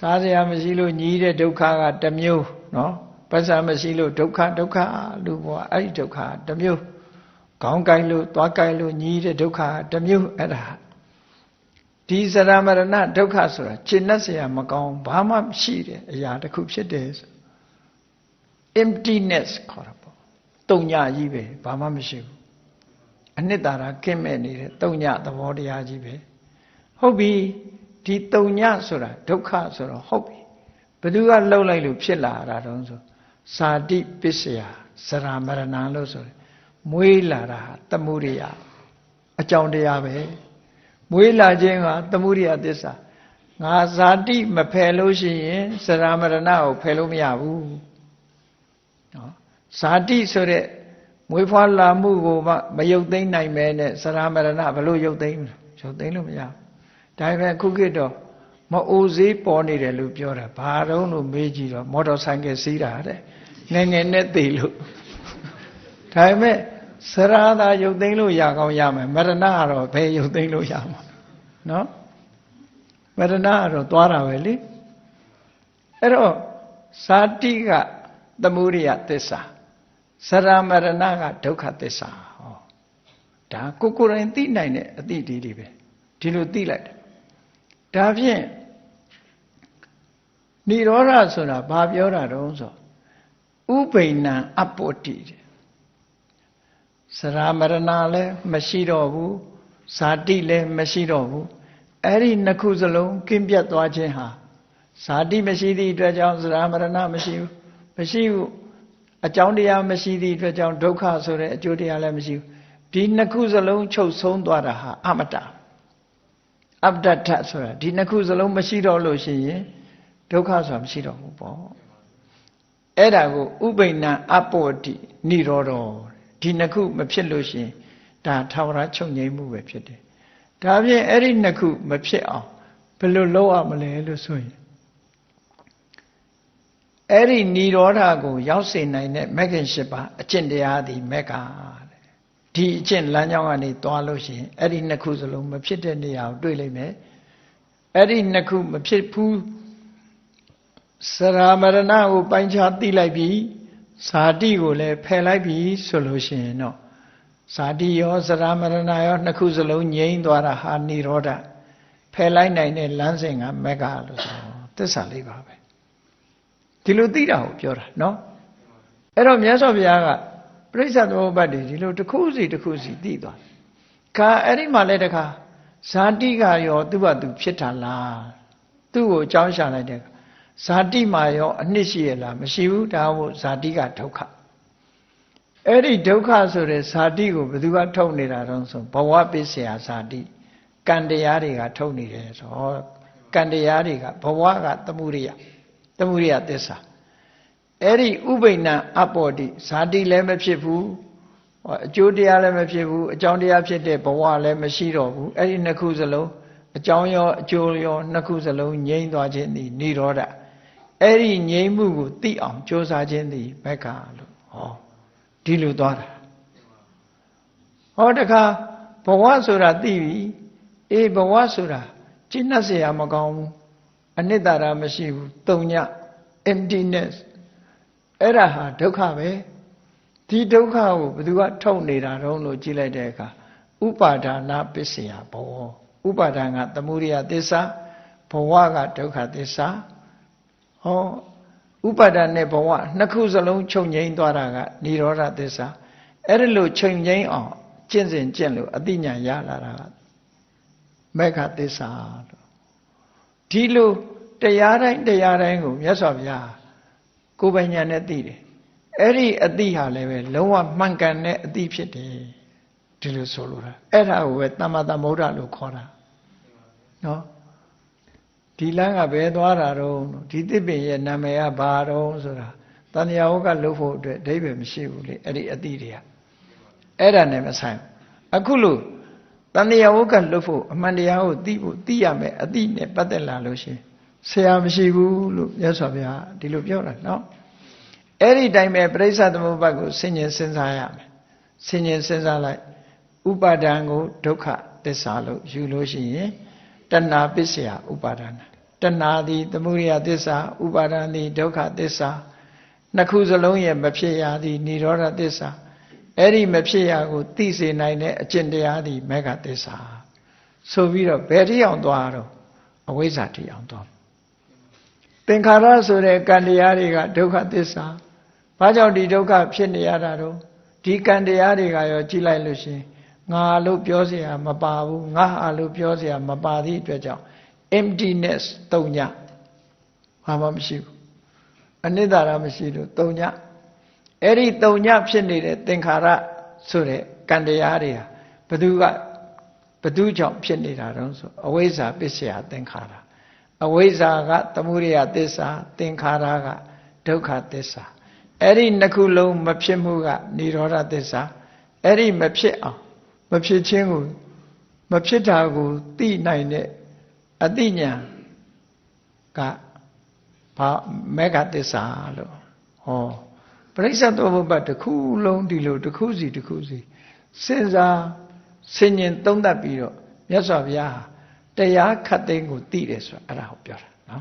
စားစရာမရှိလို့ညီးတဲ့ဒုက္ခကတစ်မျိုးနော်ပတ်စံမရှိလို့ဒုက္ခဒုက္ခလူဘဝအဲ့ဒီဒုက္ခတစ်မျိုးခေါင်းကိုက်လို့သွားကိုက်လို့ညီးတဲ့ဒုက္ခတစ်မျိုးအဲ့ဒါဒီစရမရဏဒုက္ခဆိုတာရှင်းနှက်เสียမကောင်းဘာမှမရှိတဲ့အရာတစ်ခုဖြစ်တယ်ဆို emptiness ခေါ်တာပေါ့တုံညာကြီးပဲဘာမှမရှိဘူးအနှစ်သာရကင်းမဲ့နေတဲ့တုံညာသဘောတရားကြီးပဲဟုတ်ပြီ ဒီတုံညဆိုတာဒုက္ခဆိုတော့ဟုတ်ပြီဘယ်သူကလှုပ်လိုက်လို့ဖြစ်လာတာတုံးဆိုစာတိပစ္စယစရာမရဏလို့ဆိုတယ်မွေးလာတာတမှုရိယအကြောင်းတရားပဲမွေးလာခြင်းကတမှုရိယသစ္စာငါဇာတိမဖယ်လို့ရှိရင်စရာမရဏကိုဖယ်လို့မရဘူးနော်ဇာတိဆိုတဲ့မွေးဖွားလာမှုကိုမှမယုတ်သိမ့်နိုင်မဲနဲ့စရာမရဏဘလို့ယုတ်သိမ့်ယုတ်သိမ့်လို့မရဘူး ဒါပေမဲ့ခုခေတ်တော့မအိုစေးပေါ်နေတယ်လို့ပြောတာဘာတော့လို့မေးကြည့်တော့မော်တော်ဆိုင်ကယ်စီးတာတဲ့ငယ်ငယ်နဲ့သိလို့ဒါပေမဲ့စရာသာရုပ်သိမ်းလို့ရကောင်းရမယ်မရဏကတော့ဘယ်ရုပ်သိမ်းလို့ရမှာနော်မရဏကတော့သွားတာပဲလေအဲ့တော့ဇာတိကသမုဒိယသစ္စာစရာမရဏကဒုက္ခသစ္စာဟောဒါကိုကိုယ်တိုင်သိနိုင်တဲ့အသိဒီတွေပဲဒီလိုသိလိုက်တယ် ဒါဖြင့်និရောဓဆိုတာဘာပြောတာတုံးဆိုဥပိဏံအပ္ပတိတဲ့စရာမရဏလည်းမရှိတော့ဘူးဇာတိလည်းမရှိတော့ဘူးအဲ့ဒီနှစ်ခုစလုံးကင်းပြတ်သွားခြင်းဟာဇာတိမရှိသည့်အတွက်ကြောင့်စရာမရဏမရှိဘူးမရှိဘူးအကြောင်းတရားမရှိသည့်အတွက်ကြောင့်ဒုက္ခဆိုတဲ့အကျိုးတရားလည်းမရှိဘူးဒီနှစ်ခုစလုံးချုပ်ဆုံးသွားတာဟာအမတ္တ အပ္ပဒထဆိုတာဒီနှစ်ခုစလုံးမရှိတော့လို့ရှိရင်ဒုက္ခဆိုတာမရှိတော့ဘူးပေါ့အဲ့ဒါကိုဥပိ္ပဏအပောတိនិရောဓဒီနှစ်ခုမဖြစ်လို့ရှိရင်ဒါထာဝရချုပ်ငြိမ်းမှုပဲဖြစ်တယ်ဒါဖြင့်အဲ့ဒီနှစ်ခုမဖြစ်အောင်ဘယ်လိုလုပ်ရမလဲလို့ဆိုရင်အဲ့ဒီនិရောဓကို ရောက်စေနိုင်တဲ့မဂ္ဂင်၈ပါးအကျင့်တရားသည်မဂ္ဂတဲ့ ဒီအကျင့်လမ်းကြောင်းကနေသွားလို့ရှိရင်အဲ့ဒီနှစ်ခုစလုံးမဖြစ်တဲ့နေရာကိုတွေ့လိမ့်မယ်အဲ့ဒီနှစ်ခုမဖြစ်ဘူးစရာမရဏကိုပိုင်းခြားသိလိုက်ပြီဇာတိကိုလည်းဖယ်လိုက်ပြီဆိုလို့ရှိရင်တော့ဇာတိရောစရာမရဏရောနှစ်ခုစလုံးငြိမ်းသွားတာဟာនិရောဓဖယ်လိုက်နိုင်တဲ့လမ်းစဉ်ကမက္ခလို့ဆိုသစ္စာလေးပါပဲဒီလိုသိတာကိုပြောတာเนาะအဲ့တော့မြတ်စွာဘုရားက ပြိဿသမုပ္ပါဒ်ဒီလိုတစ်ခုစီတစ်ခုစီသိသွားခါအဲ့ဒီမှာလည်းတခါဇာတိကရောသူ့ဘာသူဖြစ်တာလားသူ့ကိုအကြောင်းရှာလိုက်တဲ့ဇာတိမှာရောအနှစ်ရှိရလားမရှိဘူးဒါမို့ဇာတိကဒုက္ခအဲ့ဒီဒုက္ခဆိုတဲ့ဇာတိကိုဘယ်သူကထုတ်နေတာတော့ဆိုဘဝပစ္စယဇာတိကံတရားတွေကထုတ်နေတယ်ဆိုတော့ကံတရားတွေကဘဝကသမှုရိယသမှုရိယသစ္စာ အဲ့ဒီဥပိ္ပဏအပောတိဇာတိလည်းမဖြစ်ဘူးအကျိုးတရားလည်းမဖြစ်ဘူးအကြောင်းတရားဖြစ်တဲ့ဘဝလည်းမရှိတော့ဘူးအဲ့ဒီနှစ်ခုစလုံးအကြောင်းရောအကျိုးရောနှစ်ခုစလုံးငြိမ့်သွားခြင်းသည်និရောဓအဲ့ဒီငြိမ့်မှုကိုသိအောင်ကြိုးစားခြင်းသည်ဘက်ကလို့ဟောဒီလိုသွားတာဟောတခါဘဝဆိုတာသိပြီအေးဘဝဆိုတာကျင့်납เสียမကောင်းဘူးအနိတ္တရာမရှိဘူးတုံည emptiness အဲ့ဒါဟာဒုက္ခပဲဒီဒုက္ခကိုဘယ်သူကထုတ်နေတာတုံးလို့ကြည့်လိုက်တဲ့အခါဥပါဒါနာပစ္စယဘောဥပါဒံကသမုဒိယသစ္စာဘဝကဒုက္ခသစ္စာဟောဥပါဒံနဲ့ဘဝနှစ်ခုစလုံးချုပ်ငိမ့်သွားတာကនិရောဓသစ္စာအဲ့ဒါလို့ချုပ်ငိမ့်အောင်ကျင့်စဉ်ကျင့်လို့အတိညာရလာတာကမေဃသစ္စာလို့ဒီလိုတရားတိုင်းတရားတိုင်းကိုမြတ်စွာဘုရား ကိုယ်ပိုင်ညာနဲ့သိတယ်အဲ့ဒီအတိဟာလည်းပဲလုံးဝမှန်ကန်တဲ့အတိဖြစ်တယ်ဒီလိုဆိုလိုတာအဲ့ဒါကိုပဲတမ္မာသမုဒ္ဒလို့ခေါ်တာနော်ဒီလမ်းကဘယ်သွားတာတော့ဒီသစ်ပင်ရဲ့နာမည်ကဘာတော့ဆိုတာတဏှာဝကလှုပ်ဖို့အတွက်အဓိပ္ပာယ်မရှိဘူးလေအဲ့ဒီအတိတွေကအဲ့ဒါနဲ့မဆိုင်အခုလို့တဏှာဝကလှုပ်ဖို့အမှန်တရားကိုသိဖို့သိရမယ်အတိနဲ့ပတ်သက်လာလို့ရှိရင် ဆရာမရှိဘူးလို့မြတ်စွာဘုရားဒီလိုပြောတာနော်အဲ့ဒီတိုင်းပဲပြိဿသမုပ္ပါဒ်ကိုဆင်ញင်စဉ်းစားရမယ်ဆင်ញင်စဉ်းစားလိုက်ဥပါဒံကိုဒုက္ခသစ္စာလို့ယူလို့ရှိရင်တဏှာပစ္စယဥပါဒနာ တဏှာသည်သမုဒိယသစ္စာဥပါဒံသည်ဒုက္ခသစ္စာနှစ်ခုစလုံးရဲ့မဖြစ်ရာသည်និရောဓသစ္စာအဲ့ဒီမဖြစ်ရာကိုသိစေနိုင်တဲ့အကျင့်တရားသည်မေဃသစ္စာဆိုပြီးတော့ဘယ်တိအောင်သွားတော့အဝိဇ္ဇာတိအောင်သွားသ င်္ခါရဆိုတဲ့ကံတရားတွေကဒုက္ခသစ္စာဘာကြောင့်ဒီဒုက္ခဖြစ်နေရတာတော့ဒီကံတရားတွေကရောကြည်လိုက်လို့ရှရင်ငါလို့ပြောเสียမပါဘူးငါဟာလို့ပြောเสียမပါသည့်အတွက်ကြောင့် emptiness တုံညဘာမှမရှိဘူးအနိတ္တရာမရှိလို့တုံညအဲ့ဒီတုံညဖြစ်နေတဲ့သင်္ခါရဆိုတဲ့ကံတရားတွေဟာဘသူကဘသူကြောင့်ဖြစ်နေတာတုံးဆိုအဝိဇ္ဇာပစ္စယသင်္ခါရ အဝိဇ္ဇာကသမုဒိယသစ္စာ သင်္ခါရကဒုက္ခသစ္စာအဲ့ဒီနှစ်ခုလုံးမဖြစ်မှုကនិရောဓသစ္စာအဲ့ဒီမဖြစ်အောင်မဖြစ်ခြင်းကိုမဖြစ်တာကိုသိနိုင်တဲ့အတိညာကဘာမေဃသစ္စာလို့ဟောပရိစ္ဆေသောဘုပ္ပတစ်ခုလုံးဒီလိုတစ်ခုစီတစ်ခုစီစဉ်းစားဆင်ញင်သုံးသပ်ပြီးတော့မြတ်စွာဘုရားဟာ တရားခတ်သိမ်းကိုသိတယ်ဆိုတာအဲ့ဒါကိုပြောတာ